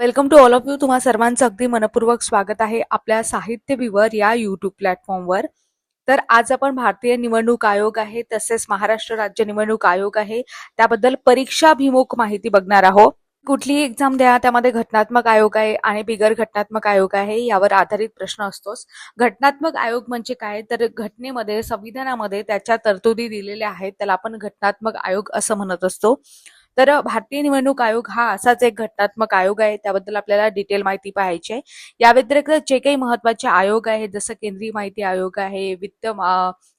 Welcome to all of you तुम्हा सर्वांचं अगदी मनपूर्वक स्वागत आहे आपल्या साहित्य विवर या युट्यूब प्लॅटफॉर्मवर तर आज आपण भारतीय निवडणूक आयोग आहे तसेच महाराष्ट्र राज्य निवडणूक आयोग आहे. त्याबद्दल परीक्षाभिमुख माहिती बघणार आहोत. कुठलीही एक्झाम द्या त्यामध्ये घटनात्मक आयोग आहे आणि बिगर घटनात्मक आयोग आहे यावर आधारित प्रश्न असतोच. घटनात्मक आयोग म्हणजे काय? तर घटनेमध्ये संविधानामध्ये त्याच्या तरतुदी दिलेल्या आहेत त्याला आपण घटनात्मक आयोग असं म्हणत असतो. तर भारतीय निवडणूक आयोग हा असाच एक घटनात्मक आयोग आहे. त्याबद्दल आपल्याला डिटेल माहिती पाहायची आहे. या व्यतिरिक्त जे काही महत्त्वाचे आयोग आहेत जसं केंद्रीय माहिती आयोग आहे वित्त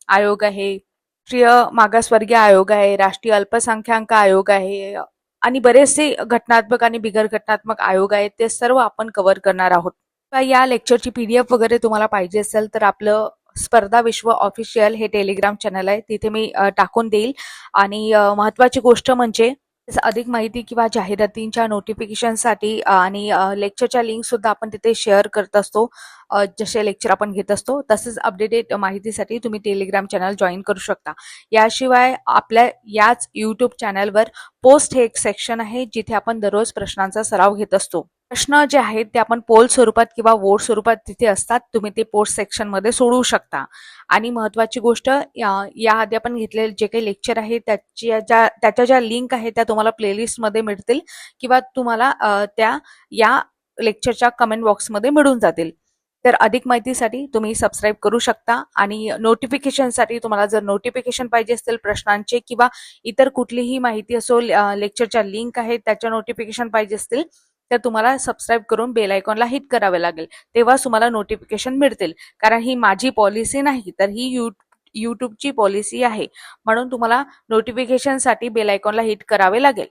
आयोग आहे राष्ट्रीय मागासवर्गीय आयोग आहे राष्ट्रीय अल्पसंख्याक आयोग आहे आणि बरेचसे घटनात्मक आणि बिगर घटनात्मक आयोग आहेत ते सर्व आपण कव्हर करणार आहोत. या लेक्चरची पीडीएफ वगैरे तुम्हाला पाहिजे असेल तर आपलं स्पर्धा विश्व ऑफिशियल हे टेलिग्राम चॅनल आहे. तिथे मी टाकून देईल. आणि महत्वाची गोष्ट म्हणजे अधिक माहिती किंवा जाहिरातींच्या नोटिफिकेशनसाठी आणि लेक्चरच्या लिंक सुद्धा आपण तिथे शेअर करत असतो. जसे लेक्चर आपण घेत असतो तसेच अपडेटेड माहितीसाठी तुम्ही टेलिग्राम चॅनल जॉईन करू शकता. याशिवाय आपल्या याच यूट्यूब चॅनलवर पोस्ट हे एक सेक्शन आहे जिथे आपण दररोज प्रश्नांचा सराव घेत असतो. प्रश्न जे आहेत ते आपण पोल स्वरूपात किंवा वोट स्वरूपात तिथे असतात तुम्ही ते पोस्ट सेक्शनमध्ये सोडवू शकता. आणि महत्वाची गोष्ट या- याआधी आपण घेतलेले जे काही लेक्चर आहे त्याच्या ज्या त्याच्या ज्या लिंक आहेत त्या तुम्हाला प्लेलिस्टमध्ये मिळतील किंवा तुम्हाला त्या या लेक्चरच्या कमेंट बॉक्समध्ये मिळून जातील. तर अधिक माहितीसाठी तुम्ही सबस्क्राईब करू शकता आणि नोटिफिकेशनसाठी तुम्हाला जर नोटिफिकेशन पाहिजे असतील प्रश्नांचे किंवा इतर कुठलीही माहिती असो लेक्चरच्या लिंक आहेत त्याच्या नोटिफिकेशन पाहिजे असतील तर तुम्हाला सबस्क्राईब करून बेल आयकॉनला हिट करावे लागेल. तेव्हा तुम्हाला नोटिफिकेशन मिळतील. कारण ही माझी पॉलिसी नाही तर ही यू यूट्यूबची पॉलिसी आहे. म्हणून तुम्हाला नोटिफिकेशनसाठी बेल आयकॉनला हिट करावे लागेल.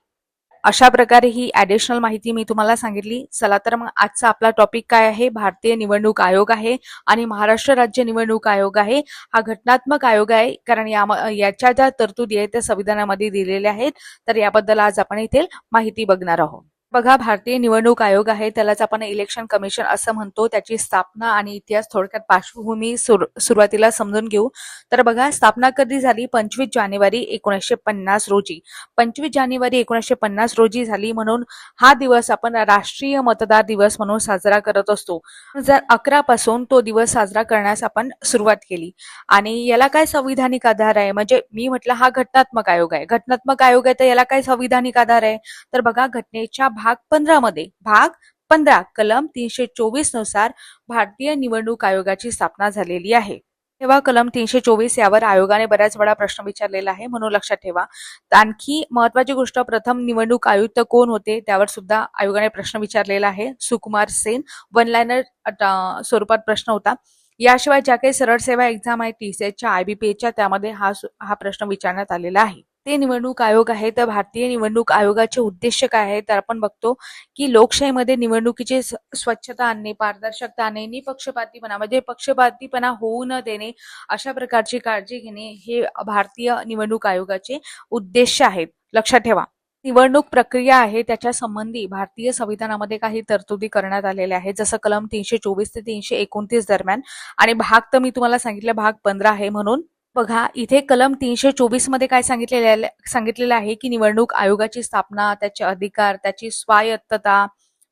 अशा प्रकारे ही ॲडिशनल माहिती मी तुम्हाला सांगितली. चला तर मग आजचा आपला टॉपिक काय आहे? भारतीय निवडणूक आयोग आहे आणि महाराष्ट्र राज्य निवडणूक आयोग आहे. हा घटनात्मक आयोग आहे कारण या याच्या ज्या तरतुदी आहेत त्या संविधानामध्ये दिलेल्या आहेत. तर याबद्दल आज आपण इथे माहिती बघणार आहोत. बघा भारतीय निवडणूक आयोग आहे त्यालाच आपण इलेक्शन कमिशन असं म्हणतो त्याची स्थापना आणि इतिहास थोडक्यात पार्श्वभूमी सुरुवातीला समजून घेऊ. तर बघा स्थापना कधी झाली? पंचवीस जानेवारी एकोणीसशे पन्नास रोजी. पंचवीस जानेवारी एकोणीसशे पन्नास रोजी झाली म्हणून हा दिवस आपण राष्ट्रीय मतदार दिवस म्हणून साजरा करत असतो. दोन हजार अकरा पासून तो दिवस साजरा करण्यास आपण सुरुवात केली. आणि याला काय संविधानिक आधार आहे? म्हणजे मी म्हटलं हा घटनात्मक आयोग आहे. घटनात्मक आयोग आहे तर याला काय संविधानिक आधार आहे? तर बघा घटनेच्या भाग पंधरा मध्ये भाग पंधरा कलम तीनशे चोवीसनुसार भारतीय निवडणूक आयोगाची स्थापना झालेली आहे. तेव्हा कलम तीनशे चोवीस यावर आयोगाने बऱ्याच वेळा प्रश्न विचारलेला आहे म्हणून लक्षात ठेवा. आणखी महत्वाची गोष्ट प्रथम निवडणूक आयुक्त कोण होते त्यावर सुद्धा आयोगाने प्रश्न विचारलेला आहे. सुकुमार सेन वन लाईनर स्वरूपात प्रश्न होता. याशिवाय ज्या काही सरळ सेवा एक्झाम आहे टीसीएसच्या आयबीपीएच्या त्यामध्ये हा हा प्रश्न विचारण्यात आलेला आहे. ते निवडणूक आयोग आहे तर भारतीय निवडणूक आयोगाचे उद्देश काय आहे? तर आपण बघतो की लोकशाहीमध्ये निवडणुकीची स्वच्छता आणणे पारदर्शकता आणणे निपक्षपातीपणा म्हणजे पक्षपातीपणा होऊ न देणे अशा प्रकारची काळजी घेणे हे भारतीय निवडणूक आयोगाचे उद्देश आहेत लक्षात ठेवा. निवडणूक प्रक्रिया आहे त्याच्या संबंधी भारतीय संविधानामध्ये काही तरतुदी करण्यात आलेल्या आहेत जसं कलम तीनशे चोवीस ते तीनशे एकोणतीस दरम्यान. आणि भाग तर मी तुम्हाला सांगितलं भाग पंधरा आहे म्हणून. बघा इथे कलम तीनशे चोवीसमध्ये काय सांगितलेलं सांगितलेलं आहे की निवडणूक आयोगाची स्थापना त्याचे अधिकार त्याची स्वायत्तता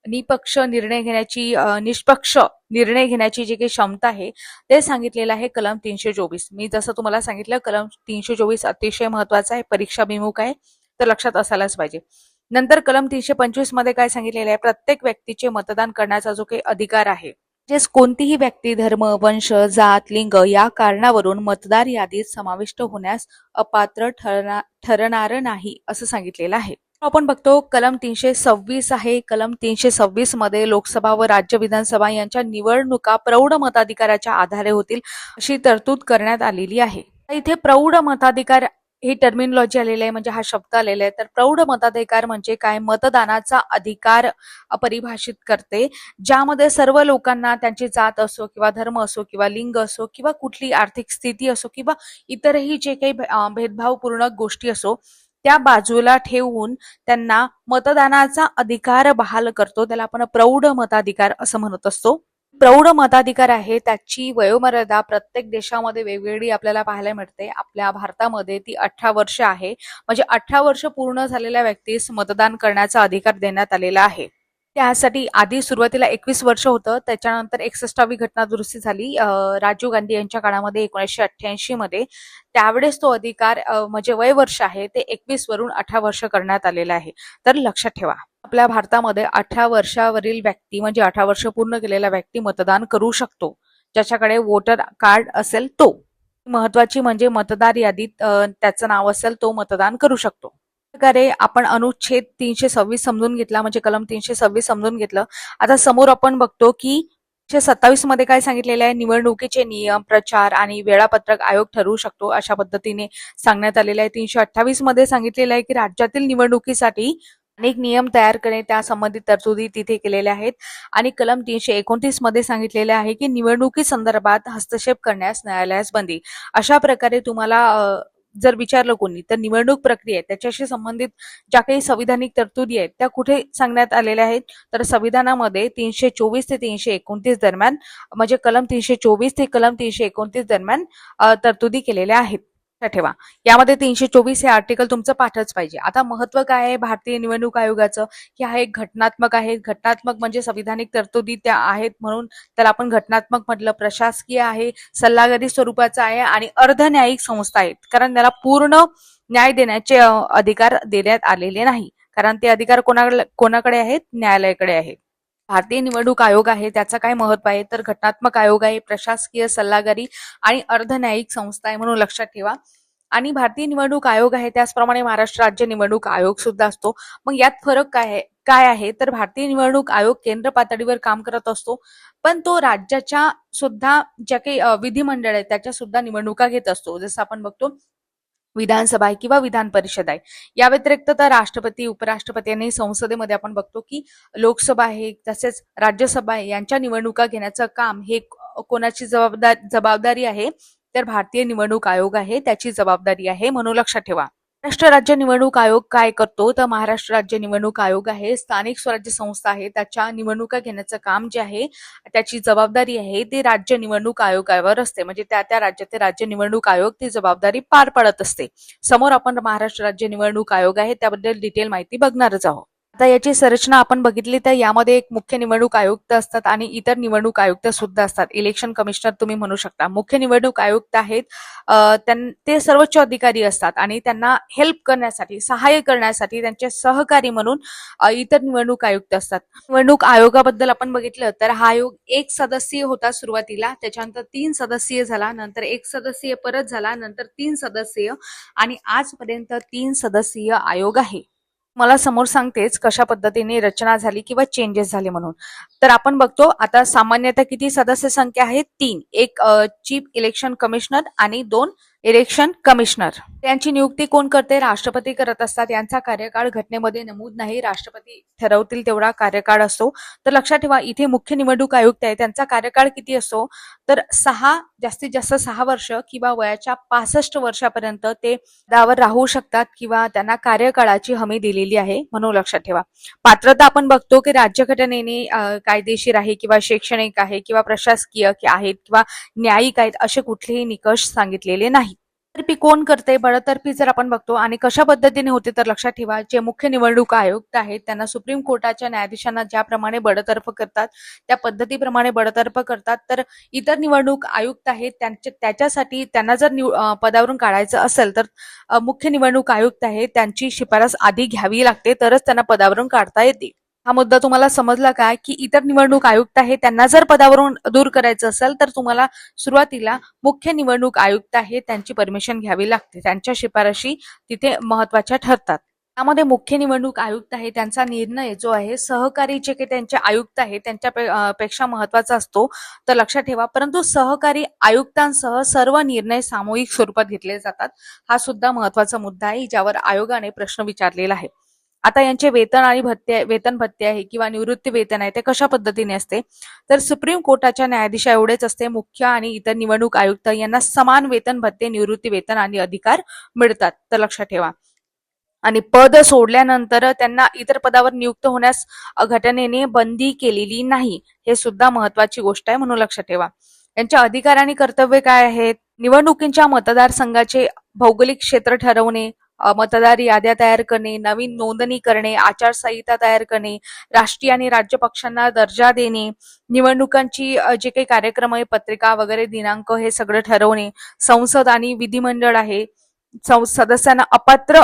निपक्ष निर्णय घेण्याची निष्पक्ष निर्णय घेण्याची जी काही क्षमता आहे ते सांगितलेलं आहे कलम तीनशे चोवीस. मी जसं तुम्हाला सांगितलं कलम तीनशे चोवीस अतिशय महत्त्वाचा आहे परीक्षाभिमुख आहे तर लक्षात असायलाच पाहिजे. नंतर कलम तीनशे पंचवीसमध्ये काय सांगितलेलं आहे प्रत्येक व्यक्तीचे मतदान करण्याचा जो काही अधिकार आहे म्हणजेच कोणतीही व्यक्ती धर्म वंश जात लिंग या कारणावरून मतदार यादीत समाविष्ट होण्यास अपात्र ठरणार ठरणार नाही असं सांगितलेलं आहे. आपण बघतो कलम तीनशे सव्वीस आहे. कलम तीनशे सव्वीसमध्ये लोकसभा व राज्य विधानसभा यांच्या निवडणुका प्रौढ मताधिकाराच्या आधारे होतील अशी तरतूद करण्यात आलेली आहे. इथे प्रौढ मताधिकार ही टर्मिनॉलॉजी आलेली आहे म्हणजे हा शब्द आलेला आहे. तर प्रौढ मताधिकार म्हणजे काय? मतदानाचा अधिकार परिभाषित करते ज्यामध्ये सर्व लोकांना त्यांची जात असो किंवा धर्म असो किंवा लिंग असो किंवा कुठली आर्थिक स्थिती असो किंवा इतरही जे काही भेदभावपूर्ण गोष्टी असो त्या बाजूला ठेवून त्यांना मतदानाचा अधिकार बहाल करतो. त्याला आपण प्रौढ मताधिकार असं म्हणत असतो. प्रौढ मताधिकार आहे त्याची वयोमर्यादा प्रत्येक देशामध्ये वेगवेगळी आपल्याला पाहायला मिळते. आपल्या भारतामध्ये ती अठरा वर्ष आहे. म्हणजे अठरा वर्ष पूर्ण झालेल्या व्यक्तीस मतदान करण्याचा अधिकार देण्यात आलेला आहे. त्यासाठी आधी सुरुवातीला एकवीस वर्ष होतं. त्याच्यानंतर एकसष्टावी घटना दुरुस्ती झाली. राजीव गांधी यांच्या काळामध्ये एकोणीसशे अठ्ठ्याऐंशी मध्ये. त्यावेळेस तो अधिकार म्हणजे वय वर्ष आहे ते एकवीस वरून अठरा वर्ष करण्यात आलेलं आहे. तर लक्षात ठेवा. आपल्या भारतामध्ये अठरा वर्षावरील व्यक्ती म्हणजे अठरा वर्ष पूर्ण केलेला व्यक्ती मतदान करू शकतो. ज्याच्याकडे वोटर कार्ड असेल तो. महत्वाची म्हणजे मतदार यादीत त्याचं नाव असेल तो मतदान करू शकतो. प्रकारे आपण अनुच्छेद तीनशे सव्वीस समजून घेतला म्हणजे कलम तीनशे सव्वीस समजून घेतलं. आता समोर आपण बघतो की सत्तावीसमध्ये काय सांगितलेलं आहे? निवडणुकीचे नियम प्रचार आणि वेळापत्रक आयोग ठरवू शकतो अशा पद्धतीने सांगण्यात आलेलं आहे. तीनशे अठ्ठावीसमध्ये सांगितलेलं आहे की राज्यातील निवडणुकीसाठी अनेक नियम तयार करणे त्या संबंधित तरतुदी तिथे केलेल्या आहेत. आणि कलम तीनशे एकोणतीसमध्ये सांगितलेले आहे की निवडणुकी संदर्भात हस्तक्षेप करण्यास न्यायालयास बंदी. अशा प्रकारे तुम्हाला जर विचारलं कोणी तर निवडणूक प्रक्रिया त्याच्याशी संबंधित ज्या काही संविधानिक तरतुदी आहेत त्या कुठे सांगण्यात आलेल्या आहेत? तर संविधानामध्ये तीनशे चोवीस ते तीनशे एकोणतीस दरम्यान म्हणजे कलम तीनशे चोवीस ते कलम तीनशे एकोणतीस दरम्यान तरतुदी केलेल्या आहेत. ठेवा. यामध्ये तीनशे चोवीस हे आर्टिकल तुमचं पाठच पाहिजे. आता महत्त्व काय आहे? भारतीय निवडणूक आयोगाचं? की हा एक घटनात्मक आहे. घटनात्मक म्हणजे संविधानिक तरतुदी त्या आहेत म्हणून त्याला आपण घटनात्मक म्हटलं. प्रशासकीय आहे सल्लागारी स्वरूपाचा आहे आणि अर्धन्यायिक संस्था आहेत. कारण त्याला पूर्ण न्याय देण्याचे अधिकार देण्यात आलेले नाही. कारण ते अधिकार कोणाकडे कोणाकडे आहेत? न्यायालयाकडे आहेत. भारतीय निवडणूक आयोग आहे त्याचं काय महत्त्व आहे? तर घटनात्मक आयोग आहे प्रशासकीय सल्लागारी आणि अर्धन्यायिक संस्था आहे म्हणून लक्षात ठेवा. आणि भारतीय निवडणूक आयोग आहे त्याचप्रमाणे महाराष्ट्र राज्य निवडणूक आयोग सुद्धा असतो. मग यात फरक काय आहे? काय आहे? तर भारतीय निवडणूक आयोग केंद्र पातळीवर काम करत असतो पण तो राज्याच्या सुद्धा ज्या काही विधिमंडळ आहेत त्याच्या सुद्धा निवडणुका घेत असतो. जसं आपण बघतो विधानसभा आहे किंवा विधान परिषद आहे. या व्यतिरिक्त तर राष्ट्रपती उपराष्ट्रपती आणि संसदेमध्ये आपण बघतो की लोकसभा आहे तसेच राज्यसभा आहे यांच्या निवडणुका घेण्याचं काम हे कोणाची जबाबदार जबाबदारी आहे? तर भारतीय निवडणूक आयोग आहे त्याची जबाबदारी आहे म्हणून लक्षात ठेवा. महाराष्ट्र राज्य निवडणूक आयोग काय करतो? तर महाराष्ट्र राज्य निवडणूक आयोग आहे स्थानिक स्वराज्य संस्था आहे त्याच्या निवडणुका घेण्याचं काम जे आहे त्याची जबाबदारी आहे ती राज्य निवडणूक आयोगावर असते. म्हणजे त्या त्या राज्याचे राज्य निवडणूक आयोग ती जबाबदारी पार पाडत असते. समोर आपण महाराष्ट्र राज्य निवडणूक आयोग आहे त्याबद्दल डिटेल माहिती बघणारच आहोत. आता याची संरचना आपण बघितली तर यामध्ये एक मुख्य निवडणूक आयुक्त असतात आणि इतर निवडणूक आयुक्त सुद्धा असतात. इलेक्शन कमिशनर तुम्ही म्हणू शकता. मुख्य निवडणूक आयुक्त आहेत. ते सर्वोच्च अधिकारी असतात आणि त्यांना हेल्प करण्यासाठी सहाय्य करण्यासाठी त्यांचे सहकारी म्हणून इतर निवडणूक आयुक्त असतात. निवडणूक आयोगाबद्दल आपण बघितलं तर हा आयोग एक सदस्यीय होता सुरुवातीला. त्याच्यानंतर तीन सदस्यीय झाला नंतर एक सदस्यीय परत झाला नंतर तीन सदस्यीय आणि आजपर्यंत तीन सदस्यीय आयोग आहे. मला समोर सांगतेच कशा पद्धतीने रचना झाली किंवा चेंजेस झाले म्हणून. तर आपण बघतो आता सामान्यतः किती सदस्य संख्या आहे तीन. एक चीफ इलेक्शन कमिशनर आणि दोन इलेक्शन कमिशनर. त्यांची नियुक्ती कोण करते? राष्ट्रपती करत असतात. यांचा कार्यकाळ घटनेमध्ये नमूद नाही. राष्ट्रपती ठरवतील तेवढा कार्यकाळ असतो तर लक्षात ठेवा इथे मुख्य निवडणूक आयुक्त आहे. त्यांचा कार्यकाळ किती असतो तर सहा जास्तीत जास्त सहा वर्ष किंवा वयाच्या पासष्ट वर्षापर्यंत ते दावर राहू शकतात किंवा त्यांना कार्यकाळाची हमी दिलेली आहे म्हणून लक्षात ठेवा. पात्रता आपण बघतो की राज्यघटनेने कायदेशीर आहे किंवा शैक्षणिक आहे किंवा प्रशासकीय आहेत किंवा न्यायिक आहेत असे कुठलेही निकष सांगितलेले नाही बडतर्फी कोण करते बडतर्फी जर आपण बघतो आणि कशा पद्धतीने होते तर लक्षात ठेवा जे मुख्य निवडणूक आयुक्त आहेत त्यांना सुप्रीम कोर्टाच्या न्यायाधीशांना ज्याप्रमाणे बडतर्फ करतात त्या पद्धतीप्रमाणे बडतर्फ करतात. तर इतर निवडणूक आयुक्त आहेत त्यांच्या त्याच्यासाठी त्यांना जर निव- पदावरून काढायचं असेल तर मुख्य निवडणूक आयुक्त आहे त्यांची शिफारस आधी घ्यावी लागते तरच त्यांना पदावरून काढता येते हा मुद्दा तुम्हाला समजला काय की इतर निवडणूक आयुक्त आहे त्यांना जर पदावरून दूर करायचं असेल तर तुम्हाला सुरुवातीला मुख्य निवडणूक आयुक्त आहे त्यांची परमिशन घ्यावी लागते. त्यांच्या शिफारशी तिथे महत्त्वाच्या ठरतात. त्यामध्ये मुख्य निवडणूक आयुक्त आहे त्यांचा निर्णय जो आहे सहकारी जे काही त्यांचे आयुक्त आहे त्यांच्या पे- पेक्षा महत्त्वाचा असतो तर लक्षात ठेवा. परंतु सहकारी आयुक्तांसह सर्व निर्णय सामूहिक स्वरूपात घेतले जातात. हा सुद्धा महत्त्वाचा मुद्दा आहे ज्यावर आयोगाने प्रश्न विचारलेला आहे. आता यांचे वेतन आणि भत्ते वेतन भत्ते आहे किंवा निवृत्ती वेतन आहे ते कशा पद्धतीने असते? तर सुप्रीम कोर्टाच्या न्यायाधीशा एवढेच असते. मुख्य आणि इतर निवडणूक आयुक्त यांना समान वेतन भत्ते निवृत्ती वेतन आणि अधिकार मिळतात. तर लक्षात ठेवा. आणि पद सोडल्यानंतर त्यांना इतर पदावर नियुक्त होण्यास घटनेने बंदी केलेली नाही. हे सुद्धा महत्वाची गोष्ट आहे म्हणून लक्षात ठेवा. यांचे अधिकार आणि कर्तव्य काय आहेत? निवडणुकींच्या मतदारसंघाचे भौगोलिक क्षेत्र ठरवणे मतदार याद्या तयार करणे नवीन नोंदणी करणे आचारसंहिता तयार करणे राष्ट्रीय आणि राज्य पक्षांना दर्जा देणे निवडणुकांची जे काही कार्यक्रम आहे पत्रिका वगैरे दिनांक हे सगळं ठरवणे संसद आणि विधिमंडळ आहे. सं- सदस्यांना अपात्र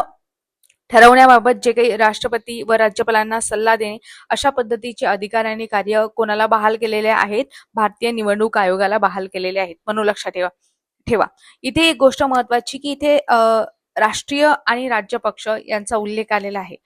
ठरवण्याबाबत जे काही राष्ट्रपती व राज्यपालांना सल्ला देणे अशा पद्धतीचे अधिकार आणि कार्य कोणाला बहाल केलेले आहेत? भारतीय निवडणूक आयोगाला बहाल केलेले आहेत. म्हणून लक्षात ठेवा. ठेवा. इथे एक गोष्ट महत्वाची की इथे अ, राष्ट्रीय आणि राज्य पक्ष यांचा उल्लेख आलेला आहे.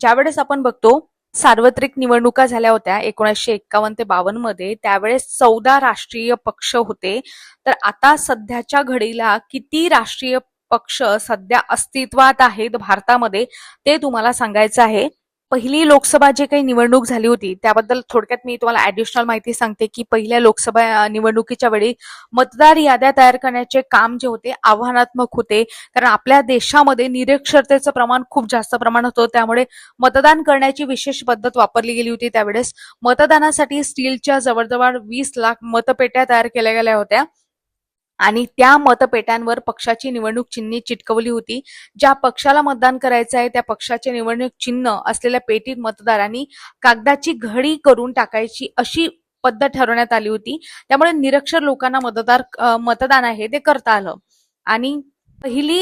ज्यावेळेस आपण बघतो सार्वत्रिक निवडणुका झाल्या होत्या एकोणीसशे एक्कावन्न ते बावन्नमध्ये त्यावेळेस चौदा राष्ट्रीय पक्ष होते. तर आता सध्याच्या घडीला किती राष्ट्रीय पक्ष सध्या अस्तित्वात आहेत भारतामध्ये ते तुम्हाला सांगायचं आहे. पहिली लोकसभा जे काही निवडणूक झाली होती त्याबद्दल थोडक्यात मी तुम्हाला ऍडिशनल माहिती सांगते की पहिल्या लोकसभा निवडणुकीच्या वेळी मतदार याद्या तयार करण्याचे काम जे होते आव्हानात्मक होते. कारण आपल्या देशामध्ये निरक्षरतेचं प्रमाण खूप जास्त प्रमाणात होतं. त्यामुळे मतदान करण्याची विशेष पद्धत वापरली गेली होती त्यावेळेस. मतदानासाठी स्टीलच्या जवळजवळ वीस लाख मतपेट्या तयार केल्या गेल्या होत्या. आणि त्या मतपेट्यांवर पक्षाची निवडणूक चिन्हे चिटकवली होती. ज्या पक्षाला मतदान करायचं आहे त्या पक्षाचे निवडणूक चिन्ह असलेल्या पेटीत मतदारांनी कागदाची घडी करून टाकायची अशी पद्धत ठरवण्यात आली होती. त्यामुळे निरक्षर लोकांना मतदार मतदान आहे ते करता आलं. आणि पहिली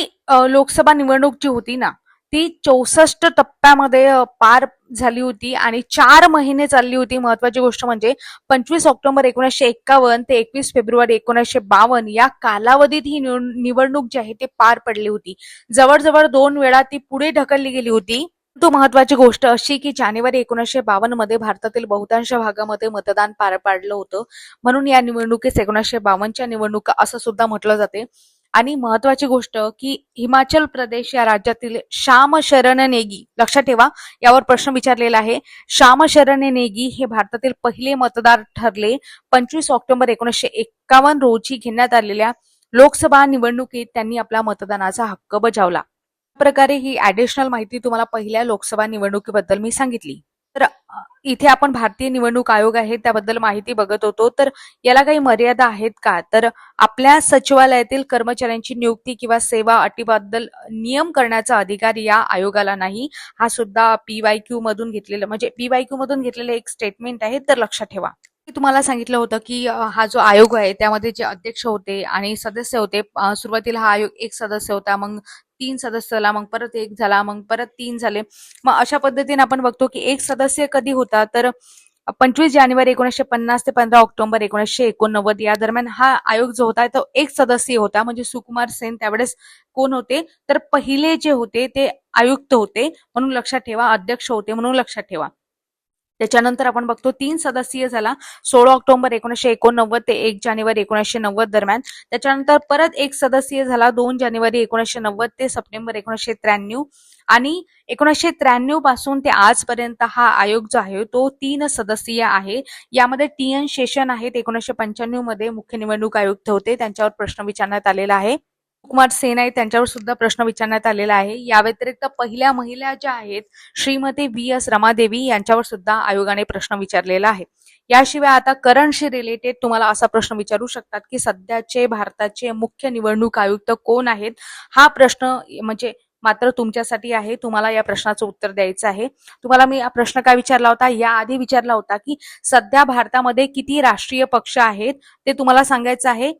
लोकसभा निवडणूक जी होती ना ती चौसष्ट टप्प्यामध्ये पार झाली होती आणि चार महिने चालली होती. महत्वाची गोष्ट म्हणजे पंचवीस ऑक्टोबर एकोणीसशे एक्कावन्न ते एकवीस फेब्रुवारी एकोणीसशे बावन्न या कालावधीत ही निवडणूक जी आहे ती पार पडली होती. जवळजवळ दोन वेळा ती पुढे ढकलली गेली होती. तो महत्वाची गोष्ट अशी की जानेवारी एकोणीसशे बावन्नमध्ये भारतातील बहुतांश भागामध्ये मतदान पार पाडलं होतं. म्हणून या निवडणुकीस एकोणीसशे बावन्नच्या निवडणुका असं सुद्धा म्हटलं जाते. आणि महत्वाची गोष्ट की हिमाचल प्रदेश या राज्यातील श्याम शरण नेगी लक्षात ठेवा यावर प्रश्न विचारलेला आहे. श्याम शरण नेगी हे भारतातील पहिले मतदार ठरले. पंचवीस ऑक्टोबर एकोणीसशे एक्कावन्न रोजी घेण्यात आलेल्या लोकसभा निवडणुकीत त्यांनी आपला मतदानाचा हक्क बजावला. प्रकारे ही ऍडिशनल माहिती तुम्हाला पहिल्या लोकसभा निवडणुकीबद्दल मी सांगितली. तर इथे आपण भारतीय निवडणूक आयोग आहे त्याबद्दल माहिती बघत होतो. तर याला काही मर्यादा आहेत का? तर आपल्या सचिवालयातील कर्मचाऱ्यांची नियुक्ती किंवा सेवा अटीबद्दल नियम करण्याचा अधिकार या आयोगाला नाही. हा सुद्धा पीवाय क्यू मधून घेतलेलं म्हणजे पीवाय क्यू मधून घेतलेलं एक स्टेटमेंट आहे तर लक्षात ठेवा. मी तुम्हाला सांगितलं होतं की हा जो आयोग आहे त्यामध्ये जे अध्यक्ष होते आणि सदस्य होते सुरुवातीला हा आयोग एक सदस्य होता मग तीन सदस्य झाला मग परत एक झाला मग परत तीन झाले. मग अशा पद्धतीने आपण बघतो की एक सदस्य कधी होता तर पंचवीस जानेवारी एकोणीसशे पन्नास ते पंधरा ऑक्टोबर एकोणीसशे एकोणनव्वद या दरम्यान हा आयोग जो होता तो एक सदस्यीय होता. म्हणजे सुकुमार सेन त्यावेळेस कोण होते? तर पहिले जे होते ते आयुक्त होते. म्हणून लक्षात ठेवा अध्यक्ष होते म्हणून लक्षात ठेवा. त्याच्यानंतर आपण बघतो तीन सदस्यीय झाला. सोळा ऑक्टोबर एकोणीसशे एकोणनव्वद ते एक जानेवारी एकोणीसशे नव्वद दरम्यान. त्याच्यानंतर परत एक सदस्यीय झाला दोन जानेवारी एकोणीसशे नव्वद ते सप्टेंबर एकोणीसशे त्र्याण्णव. आणि एकोणीसशे त्र्याण्णवपासून ते आजपर्यंत हा आयोग जो आहे तो तीन सदस्यीय आहे. यामध्ये टी एन शेषन आहेत एकोणीसशे पंच्याण्णवमध्ये मुख्य निवडणूक आयुक्त होते. त्यांच्यावर प्रश्न विचारण्यात आलेला आहे. कुमार सेन आहे त्यांच्यावर सुद्धा प्रश्न विचारण्यात आलेला आहे. या व्यतिरिक्त पहिल्या महिला ज्या आहेत श्रीमती व्ही एस रमादेवी यांच्यावर सुद्धा आयोगाने प्रश्न विचारलेला आहे. याशिवाय आता करंटशी रिलेटेड तुम्हाला असा प्रश्न विचारू शकतात की सध्याचे भारताचे मुख्य निवडणूक आयुक्त कोण आहेत? हा प्रश्न म्हणजे मात्र तुमच्यासाठी आहे. तुम्हाला या प्रश्नाचं उत्तर द्यायचं आहे. तुम्हाला मी हा प्रश्न काय विचारला होता? याआधी विचारला होता की सध्या भारतामध्ये किती राष्ट्रीय पक्ष आहेत? ते तुम्हाला सांगायचं आहे.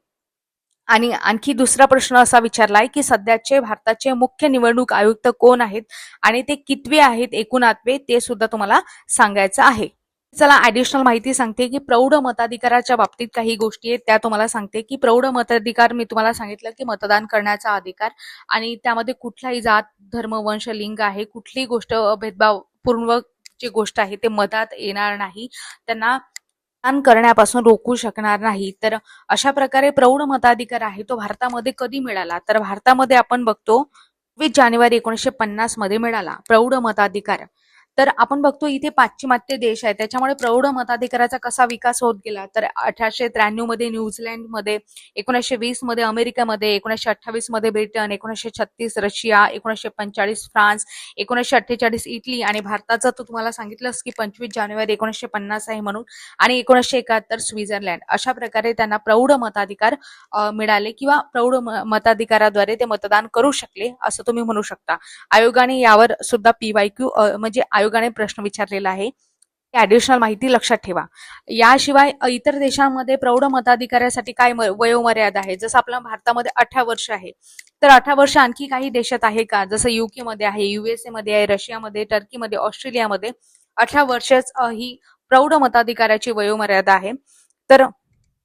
आणि आणखी दुसरा प्रश्न असा विचारलाय की सध्याचे भारताचे मुख्य निवडणूक आयुक्त कोण आहेत आणि ते कितवे आहेत एकूणातवे ते सुद्धा तुम्हाला सांगायचं आहे. चला ऍडिशनल माहिती सांगते की प्रौढ मताधिकाराच्या बाबतीत काही गोष्टी आहेत त्या तुम्हाला सांगते की प्रौढ मताधिकार मी तुम्हाला सांगितलं की मतदान करण्याचा अधिकार आणि त्यामध्ये कुठलाही जात धर्म वंश लिंग आहे कुठलीही गोष्ट भेदभावपूर्वक जी गोष्ट आहे ते मतात येणार नाही. त्यांना करण्यापासून रोखू शकणार नाही. तर अशा प्रकारे प्रौढ मताधिकार आहे तो भारतामध्ये कधी मिळाला? तर भारतामध्ये आपण बघतो वीस जानेवारी एकोणीसशे पन्नासमध्ये मिळाला प्रौढ मताधिकार. तर आपण बघतो इथे पाश्चिमात्य देश आहे. त्याच्यामुळे प्रौढ मताधिकाराचा कसा विकास होत गेला? तर अठराशे त्र्याण्णवमध्ये न्यूझीलंडमध्ये एकोणीसशे वीसमध्ये अमेरिकेमध्ये एकोणीसशे अठ्ठावीसमध्ये ब्रिटन एकोणीसशे छत्तीस रशिया एकोणीसशे पंचेचाळीस फ्रान्स एकोणीसशे अठ्ठेचाळीस इटली आणि भारताचं तू तुम्हाला सांगितलंस की पंचवीस जानेवारी एकोणीसशे पन्नास आहे म्हणून आणि एकोणीसशे एकाहत्तर स्वित्झर्लंड. अशा प्रकारे त्यांना प्रौढ मताधिकार मिळाले किंवा प्रौढ मताधिकाराद्वारे ते मतदान करू शकले असं तुम्ही म्हणू शकता. आयोगाने यावर सुद्धा पीवायक्यू म्हणजे आयोग आयोगाने प्रश्न विचारलेला आहे. ऍडिशनल माहिती लक्षात ठेवा. याशिवाय इतर देशांमध्ये प्रौढ मताधिकारासाठी काय वयोमर्यादा आहे? जसं आपल्या भारतामध्ये अठरा वर्ष आहे. तर अठरा वर्ष आणखी काही देशात आहे का? जसं युके मध्ये आहे युएसए मध्ये आहे रशियामध्ये टर्कीमध्ये ऑस्ट्रेलियामध्ये. अठरा वर्षच ही प्रौढ मताधिकाराची वयोमर्यादा आहे. तर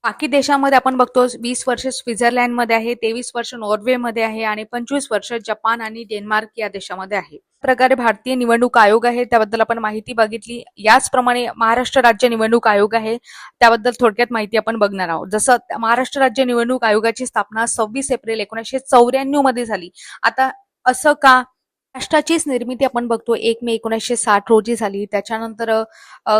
बाकी देशांमध्ये आपण बघतो वीस वर्ष स्वित्झर्लंडमध्ये आहे तेवीस वर्ष नॉर्वेमध्ये आहे आणि पंचवीस वर्ष जपान आणि डेन्मार्क या देशामध्ये आहे. प्रकारे भारतीय निवडणूक आयोग आहे त्याबद्दल आपण माहिती बघितली. याचप्रमाणे महाराष्ट्र राज्य निवडणूक आयोग आहे त्याबद्दल थोडक्यात माहिती आपण बघणार आहोत. जसं महाराष्ट्र राज्य निवडणूक आयोगाची स्थापना सव्वीस एप्रिल एकोणीसशे चौऱ्याण्णवमध्ये झाली. आता असं का? राष्ट्राचीच निर्मिती आपण बघतो एक मे एकोणीसशे साठ रोजी झाली. त्याच्यानंतर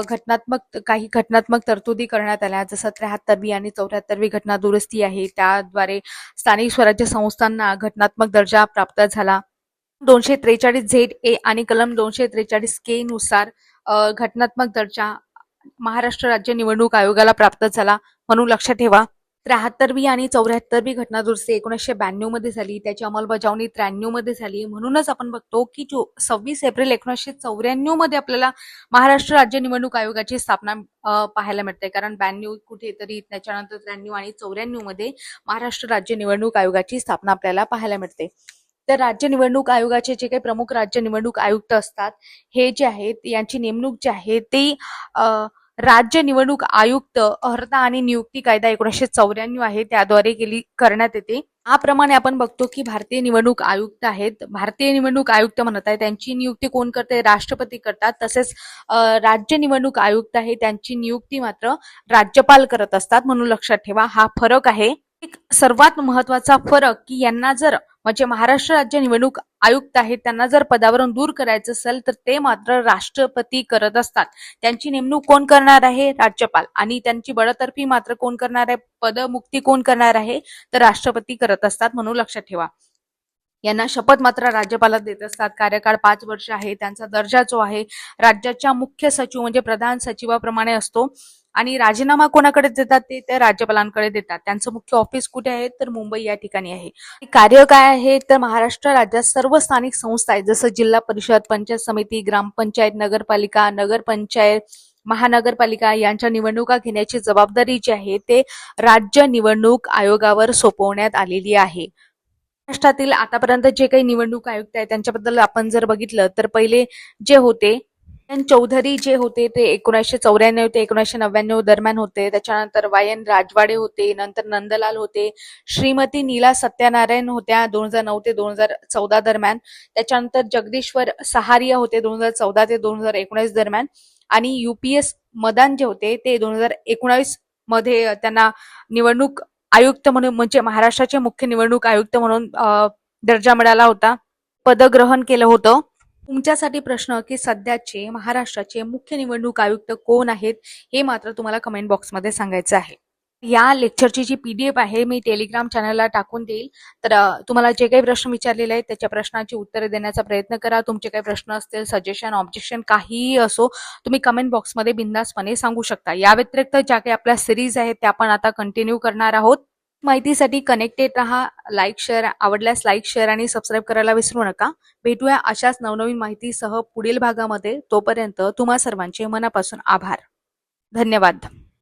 घटनात्मक काही घटनात्मक तरतुदी करण्यात आल्या. जसं त्र्याहत्तरवी आणि चौऱ्याहत्तरवी घटना दुरुस्ती आहे. त्याद्वारे स्थानिक स्वराज्य संस्थांना घटनात्मक दर्जा प्राप्त झाला. दोनशे त्रेचाळीस झेड ए आणि कलम दोनशे त्रेचाळीस के नुसार घटनात्मक दर्जा महाराष्ट्र राज्य निवडणूक आयोगाला प्राप्त झाला म्हणून लक्षात ठेवा. त्र्याहत्तरवी आणि चौऱ्याहत्तरवी घटना दुरुस्ती एकोणीसशे ब्याण्णवमध्ये झाली. त्याची अंमलबजावणी त्र्याण्णवमध्ये झाली. म्हणूनच आपण बघतो की जो सव्वीस एप्रिल एकोणीसशे चौऱ्याण्णवमध्ये आपल्याला महाराष्ट्र राज्य निवडणूक आयोगाची स्थापना पाहायला मिळते. कारण ब्याण्णव कुठेतरी त्याच्यानंतर त्र्याण्णव आणि चौऱ्याण्णवमध्ये महाराष्ट्र राज्य निवडणूक आयोगाची स्थापना आपल्याला पाहायला मिळते. तर राज्य निवडणूक आयोगाचे जे काही प्रमुख राज्य निवडणूक आयुक्त असतात हे जे आहेत यांची नेमणूक जी आहे ती राज्य निवडणूक आयुक्त अर्हता आणि नियुक्ती कायदा एकोणीसशे चौऱ्याण्णव आहे त्याद्वारे केली करण्यात येते. याप्रमाणे आपण बघतो की भारतीय निवडणूक आयुक्त आहेत. भारतीय निवडणूक आयुक्त म्हणत आहे त्यांची नियुक्ती कोण करते? राष्ट्रपती करतात. तसेच राज्य निवडणूक आयुक्त आहे त्यांची नियुक्ती मात्र राज्यपाल करत असतात. म्हणून लक्षात ठेवा हा फरक आहे. एक सर्वात महत्त्वाचा फरक की यांना जर म्हणजे महाराष्ट्र राज्य निवडणूक आयुक्त आहेत त्यांना जर पदावरून दूर करायचं असेल तर ते मात्र राष्ट्रपती करत असतात. त्यांची नेमणूक कोण करणार आहे? राज्यपाल. आणि त्यांची बडतर्फी मात्र कोण करणार आहे? पदमुक्ती कोण करणार आहे? तर राष्ट्रपती करत असतात म्हणून लक्षात ठेवा. यांना शपथ मात्र राज्यपालात देत असतात. कार्यकाळ पाच वर्ष आहे. त्यांचा दर्जा जो आहे राज्याच्या मुख्य सचिव म्हणजे प्रधान सचिवाप्रमाणे असतो. आणि राजीनामा कोणाकडे देतात ते त्या राज्यपालांकडे देतात. त्यांचं मुख्य ऑफिस कुठे आहे? तर मुंबई या ठिकाणी आहे. कार्य काय आहे? तर महाराष्ट्र राज्यात सर्व स्थानिक संस्था आहेत. जसं जिल्हा परिषद पंचायत समिती ग्रामपंचायत नगरपालिका नगरपंचायत महानगरपालिका यांच्या निवडणुका घेण्याची जबाबदारी जी आहे ते राज्य निवडणूक आयोगावर सोपवण्यात आलेली आहे. महाराष्ट्रातील आतापर्यंत जे काही निवडणूक आयुक्त आहेत त्यांच्याबद्दल आपण जर बघितलं तर पहिले जे होते चौधरी जे होते ते एकोणीसशे चौऱ्याण्णव ते एकोणीसशे नव्याण्णव दरम्यान होते. त्याच्यानंतर वाय एन राजवाडे होते नंतर नंदलाल होते श्रीमती नीला सत्यनारायण होत्या दोन हजार नऊ ते दोन हजार चौदा दरम्यान. त्याच्यानंतर जगदीश्वर सहारिया होते दोन हजार चौदा ते दोन हजार एकोणीस दरम्यान. आणि युपीएस मदान जे होते ते दोन हजार एकोणावीसमध्ये त्यांना निवडणूक आयुक्त म्हणून म्हणजे महाराष्ट्राचे मुख्य निवडणूक आयुक्त म्हणून दर्जा मिळाला होता. पदग्रहण केलं होतं. तुमच्यासाठी प्रश्न की सध्याचे महाराष्ट्राचे मुख्य निवडणूक आयुक्त कोण आहेत हे मात्र तुम्हाला कमेंट बॉक्समध्ये सांगायचं आहे. या लेक्चरची जी पी डी एफ आहे मी टेलिग्राम चॅनलला टाकून देईल. तर तुम्हाला जे काही प्रश्न विचारलेले आहेत त्याच्या प्रश्नाची उत्तरे देण्याचा प्रयत्न करा. तुमचे काही प्रश्न असतील सजेशन ऑब्जेक्शन काहीही असो तुम्ही कमेंट बॉक्समध्ये बिंदासपणे सांगू शकता. या व्यतिरिक्त ज्या काही आपल्या सिरीज आहेत त्या आपण आता कंटिन्यू करणार आहोत. माहितीसाठी कनेक्टेड राहा लाईक शेअर आवडल्यास लाईक शेअर आणि सबस्क्राईब करायला विसरू नका. भेटूया अशाच नवनवीन माहितीसह पुढील भागामध्ये. तोपर्यंत तुम्हा सर्वांचे मनापासून आभार. धन्यवाद.